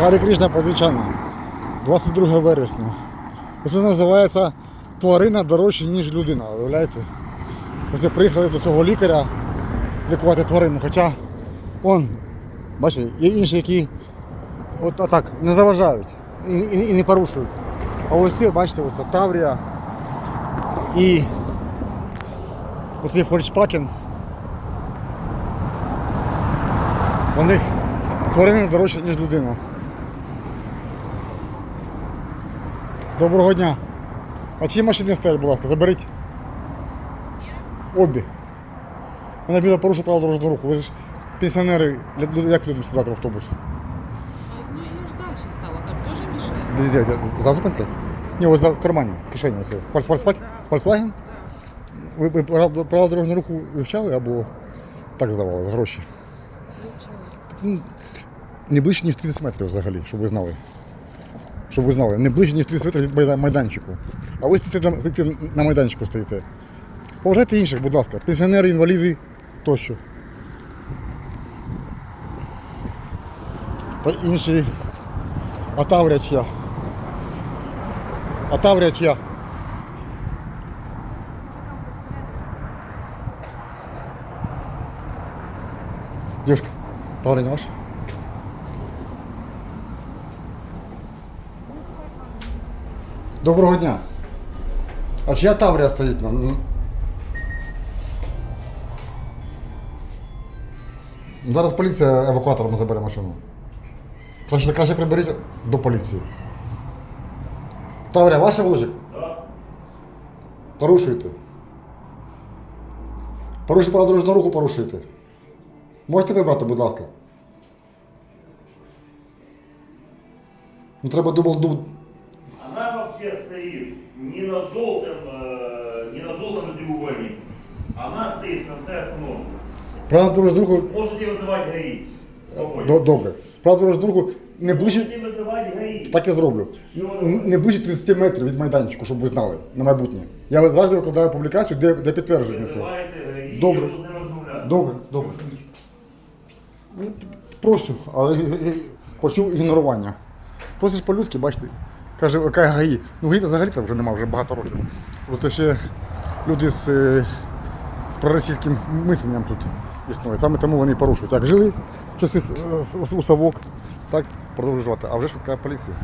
Гарі Кришна Подвічана. 22 вересня. Це називається тварина дорожче, ніж людина, уявляєте? Ось приїхали до цього лікаря лікувати тварину, хоча он, бачите, є інші, які от так не заважають і, і, і не порушують. А ось ці, бачите, ось Таврія і оцей Фольксваген. У них тварина дорожча, ніж людина. Доброго дня. А чиї машини стоять, будь ласка, заберіть. Обі. Вона біля порушує право дорожнього руху. Ви ж пенсіонери, як людям сідати в автобус? Ну я ж дальше стала, там тоже мешает. Де, де? Ні, ось в кармані, в кишені. ось. Volkswagen? Volkswagen? Ви, ви право дорожнього руху вивчали або так здавали за гроші? Ну, Не ближче, ніж 30 метрів взагалі, щоб ви знали. Щоб ви знали, не ближче, ніж 30 метрів від майданчику. А ви стоїте на, майданчику стоїте. Поважайте інших, будь ласка, пенсіонери, інваліди тощо. Та інші. Чия? А Таврія чия? Дівчинка, Таврія не Доброго дня. А чия Таврія стоїть на? ну? Зараз поліція евакуатором забере машину. Краще, краще приберіть до поліції. Таврія, ваша вуличок? Так. Порушуєте. Порушуйте право дорожнього руху, порушуєте. Можете прибрати, будь ласка. Ну треба дубл дуб. Она вообще стоит не на желтом, э, не на желтом треугольнике. Она стоит в конце остановки. Право дорожнього руху. Можете вызывать ГАИ. Спокойно. До- Добре. Право дорожнього руху не ближче. Можете вызывать ГАИ. Так я зроблю. Н- Не ближче 30 метрів від майданчику, щоб ви знали на майбутнє. Я завжди викладаю публікацію, де, де підтвердження цього. Вызываете ГАИ. Добре. Я буду з ними розмовляти. Добре, добре. Ну, Просю, але е, е, почув ігнорування. Просиш по-людськи, бачите, каже, яка ГАІ. Ну ГАІ взагалі там вже немає, вже багато років. Просто ще люди з, е, з проросійським мисленням тут існують. Саме тому вони порушують. Так, жили часи с- у совок, так продовжувати, а вже викликає поліцію.